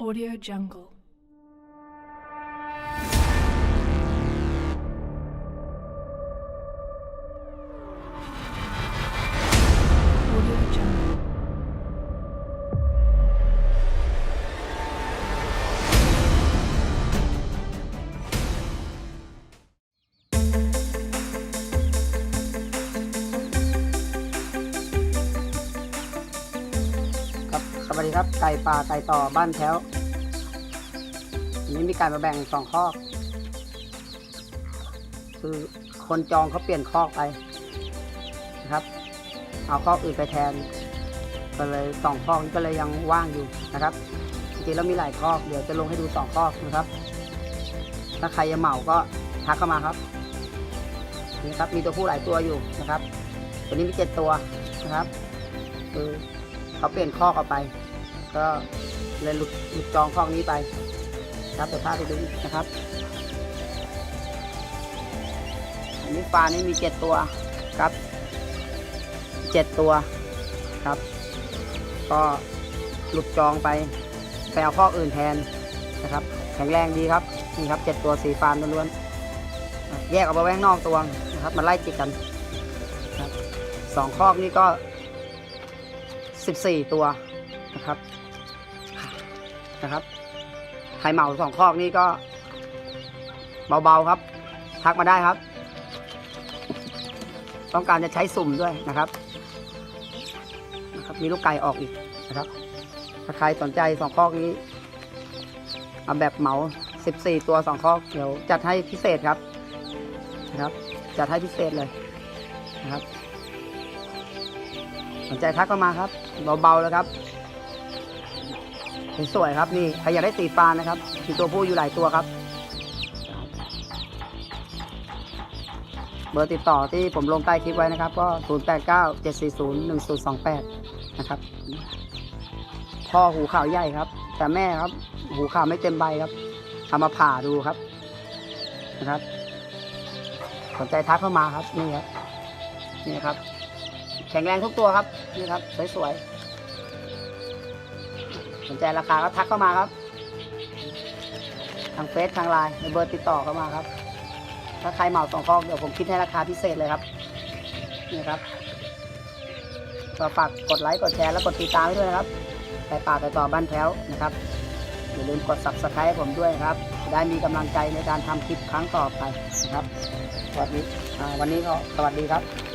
Audio Jungle. วัสดีครับ ไก่ป่าไก่ต่อบ้านแถวอันนี้มีไก่มาแบ่งสองคอก คือคนจองเขาเปลี่ยนคอกไปนะครับ เอาคอกอื่นไปแทน ก็เลยสองคอกนี้ก็เลยยังว่างอยู่นะครับจริงๆแล้วมีหลายคอกเดี๋ยวจะลงให้ดูสองคอกนะครับ ถ้าใครจะเหมาก็ทักเข้ามาครับนี่ครับมีตัวผู้หลายตัวอยู่นะครับ ตัวนี้มีเจ็ดตัวนะครับ คือเขาเปลี่ยนคอกออกไป ก็เลยหลุดหลุดจองคอกนี้ไป ครับเดี๋ยวพาไปดูนะครับ อันนี้ปลานี่มีเจ็ดตัวครับเจ็ดตัวครับ ก็หลุดจองไปไปเอาคออื่นแทนนะครับ แข็งแรงดีครับนี่ครับเจ็ดตัวสีฟานล้วนๆแยกออกมาไว้งนอกตัวนะครับมาไล่จิกกันสองคอกนี่ก็ 14 ตัว นะครับนะครับใครเหมาสองคอกนี่ก็ เบาๆครับ ทักมาได้ครับ ต้องการจะใช้สุ่มด้วยนะครับนะครับ มีลูกไก่ออกอีกนะครับถ้าใครสนใจสองคอกนี้เอาแบบเหมา 14 ตัวสองคอกเดี๋ยวจัดให้พิเศษครับนะครับ จัดให้พิเศษเลยนะครับ สนใจทักเข้ามาครับ เบาๆแล้วครับ สวยครับนี่ใครอยากได้สีฟ้านะครับมีตัวผู้อยู่หลายตัวครับ เบอร์ติดต่อที่ผมลงใต้คลิปไว้นะครับ ก็ 0 8 9 7 4 0 1 0 2 8 นะครับพ่อหูขาวใหญ่ครับ แต่แม่ครับ หูขาวไม่เต็มใบครับทำมาผ่าดูครับนะครับสนใจทักเข้ามาครับนี่ครับนี่ครับ แข็งแรงทุกตัวครับนี่ครับ สวยๆ สนใจราคาก็ทักเข้ามาครับ ทางเฟซทางไลน์ในเบอร์ติดต่อเข้ามาครับ ถ้าใครเหมาสองคอกเดี๋ยวผมคิดให้ราคาพิเศษเลยครับ นี่ครับก็ฝากกดไลค์กดแชร์และกดติดตามไว้ด้วยนะครับไปป่าไปต่อบ้านแถวนะครับอย่าลืมกด subscribe ผมด้วยครับ ได้มีกำลังใจในการทำคลิปครั้งต่อไปนะครับสวัสดีวันนี้ก็สวัสดีครับ